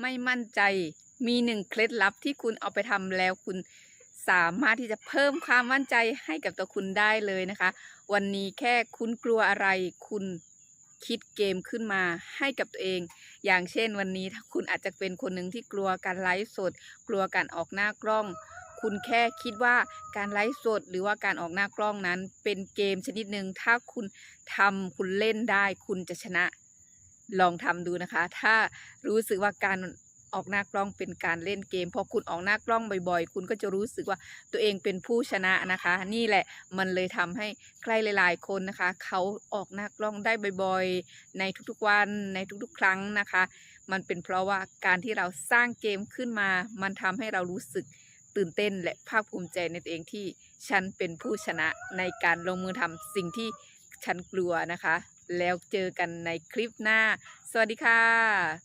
ไม่มั่นใจ มีหนึ่งเคล็ดลับที่คุณเอาไปทำแล้วคุณสามารถที่จะเพิ่มความมั่นใจให้กับตัวคุณได้เลยนะคะ วันนี้แค่คุณกลัวอะไร คุณคิดเกมขึ้นมาให้กับตัวเอง อย่างเช่นวันนี้ถ้าคุณอาจจะเป็นคนหนึ่งที่กลัวการไลฟ์สด กลัวการออกหน้ากล้อง คุณแค่คิดว่าการไลฟ์สด หรือว่าการออกหน้ากล้องนั้น เป็นเกมชนิดหนึ่งถ้าคุณทำคุณเล่นได้ คุณจะชนะ ลองทำดูนะคะ ถ้ารู้สึกว่าการออกหน้ากล้องเป็นการเล่นเกมพอคุณออกหน้ากล้องบ่อยๆ คุณก็จะรู้สึกว่าตัวเองเป็นผู้ชนะนะคะ นี่แหละมันเลยทำให้ใครหลาย ๆ คนนะคะ เขาออกหน้ากล้องได้บ่อยๆ ในทุกๆวันในทุกๆ ครั้งนะคะ มันเป็นเพราะว่าการที่เราสร้างเกมขึ้นมา มันทำให้เรารู้สึกตื่นเต้นและภาคภูมิใจในตัวเองที่ฉันเป็นผู้ชนะในการลงมือทำสิ่งที่ฉันกลัวนะคะ แล้วเจอกันในคลิปหน้า สวัสดีค่ะ